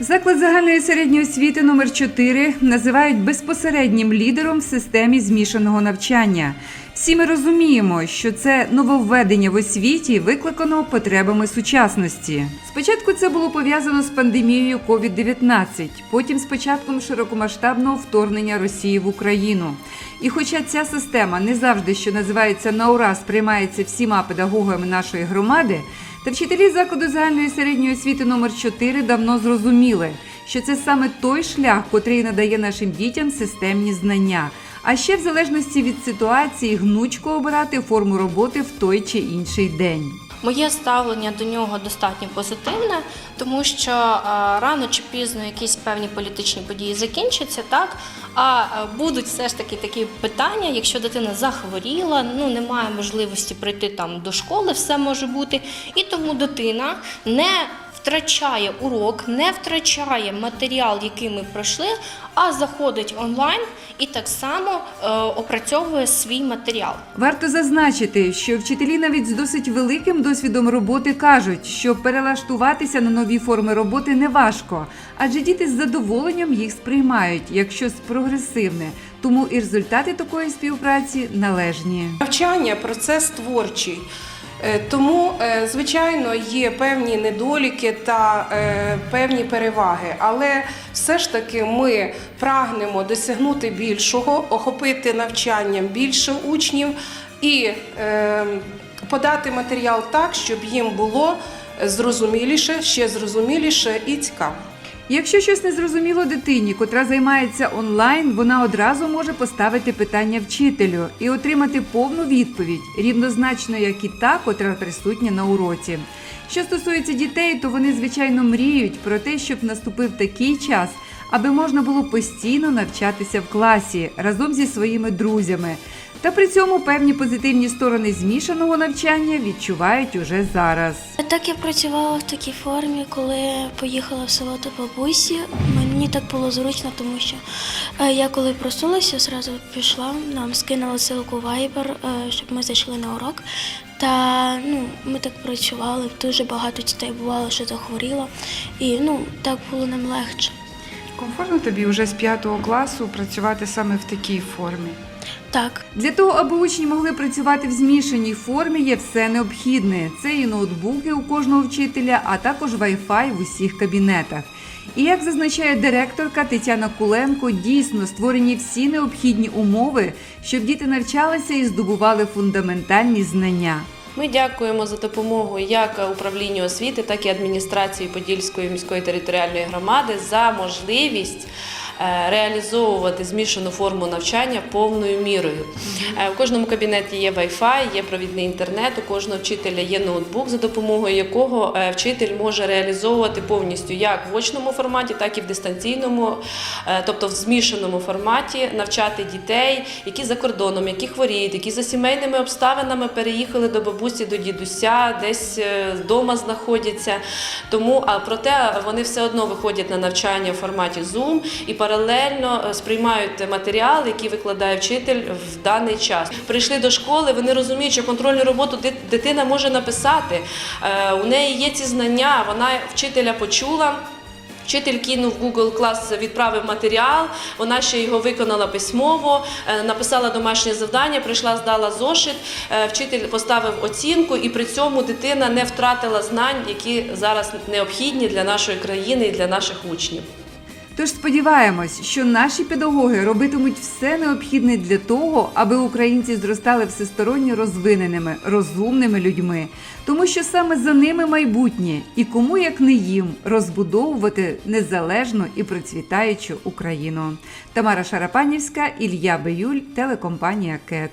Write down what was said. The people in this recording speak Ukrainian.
Заклад загальної середньої освіти номер 4 називають безпосереднім лідером в системі змішаного навчання. Всі ми розуміємо, що це нововведення в освіті викликано потребами сучасності. Спочатку це було пов'язано з пандемією COVID-19, потім з початком широкомасштабного вторгнення Росії в Україну. І хоча ця система не завжди, що називається на ура, сприймається всіма педагогами нашої громади, та вчителі закладу загальної середньої освіти номер 4 давно зрозуміли, що це саме той шлях, котрий надає нашим дітям системні знання. А ще в залежності від ситуації гнучко обирати форму роботи в той чи інший день. Моє ставлення до нього достатньо позитивне, тому що е, рано чи пізно якісь певні політичні події закінчаться, так? А е, будуть все ж таки такі питання, якщо дитина захворіла, ну немає можливості прийти там до школи, все може бути, і тому дитина не втрачає урок, не втрачає матеріал, який ми пройшли, а заходить онлайн і так само е, опрацьовує свій матеріал. Варто зазначити, що вчителі навіть з досить великим досвідом роботи кажуть, що перелаштуватися на нові форми роботи не важко, адже діти з задоволенням їх сприймають як щось прогресивне. Тому і результати такої співпраці належні. Навчання процес творчий. Е, Тому, е, звичайно, є певні недоліки та е, певні переваги, але все ж таки ми прагнемо досягнути більшого, охопити навчанням більше учнів і подати матеріал так, щоб їм було зрозуміліше, ще зрозуміліше і цікаво. Якщо щось не зрозуміло дитині, котра займається онлайн, вона одразу може поставити питання вчителю і отримати повну відповідь, рівнозначно як і та, котра присутня на уроці. Що стосується дітей, то вони звичайно мріють про те, щоб наступив такий час, аби можна було постійно навчатися в класі разом зі своїми друзями. Та при цьому певні позитивні сторони змішаного навчання відчувають уже зараз. Так я працювала в такій формі, коли поїхала в село до бабусі. Мені так було зручно, тому що е, я коли проснулася, одразу пішла, нам скинули ссылку Viber, е, щоб ми зайшли на урок. Та ну, ми так працювали, дуже багато дітей бувало, що захворіло. І ну, так було нам легше. Комфортно тобі вже з п'ятого класу працювати саме в такій формі. Так. Для того, аби учні могли працювати в змішаній формі, є все необхідне. Це і ноутбуки у кожного вчителя, а також Wi-Fi в усіх кабінетах. І як зазначає директорка Тетяна Куленко, дійсно створені всі необхідні умови, щоб діти навчалися і здобували фундаментальні знання. Ми дякуємо за допомогу як управлінню освіти, так і адміністрації Подільської міської територіальної громади за можливість. Е, Реалізовувати змішану форму навчання повною мірою. Е, У кожному кабінеті є Wi-Fi, є провідний інтернет, у кожного вчителя є ноутбук, за допомогою якого е, вчитель може реалізовувати повністю як в очному форматі, так і в дистанційному, тобто в змішаному форматі, навчати дітей, які за кордоном, які хворіють, які за сімейними обставинами переїхали до бабусі, до дідуся, десь вдома знаходяться. Тому, а проте вони все одно виходять на навчання в форматі Zoom і паралельно е, сприймають матеріал, який викладає вчитель в даний час. Прийшли до школи, вони розуміють, що контрольну роботу дитина може написати. Е, У неї є ці знання, вона вчителя почула. Вчитель кинув Google клас, відправив матеріал. Вона ще його виконала письмово, е, написала домашнє завдання, прийшла, здала зошит. Вчитель поставив оцінку, і при цьому дитина не втратила знань, які зараз необхідні для нашої країни і для наших учнів. Тож сподіваємось, що наші педагоги робитимуть все необхідне для того, аби українці зростали всесторонньо розвиненими, розумними людьми, тому що саме за ними майбутнє, і кому як не їм розбудовувати незалежну і процвітаючу Україну. Тамара Шарапанівська, Ілля Биюль, телекомпанія КЕТ.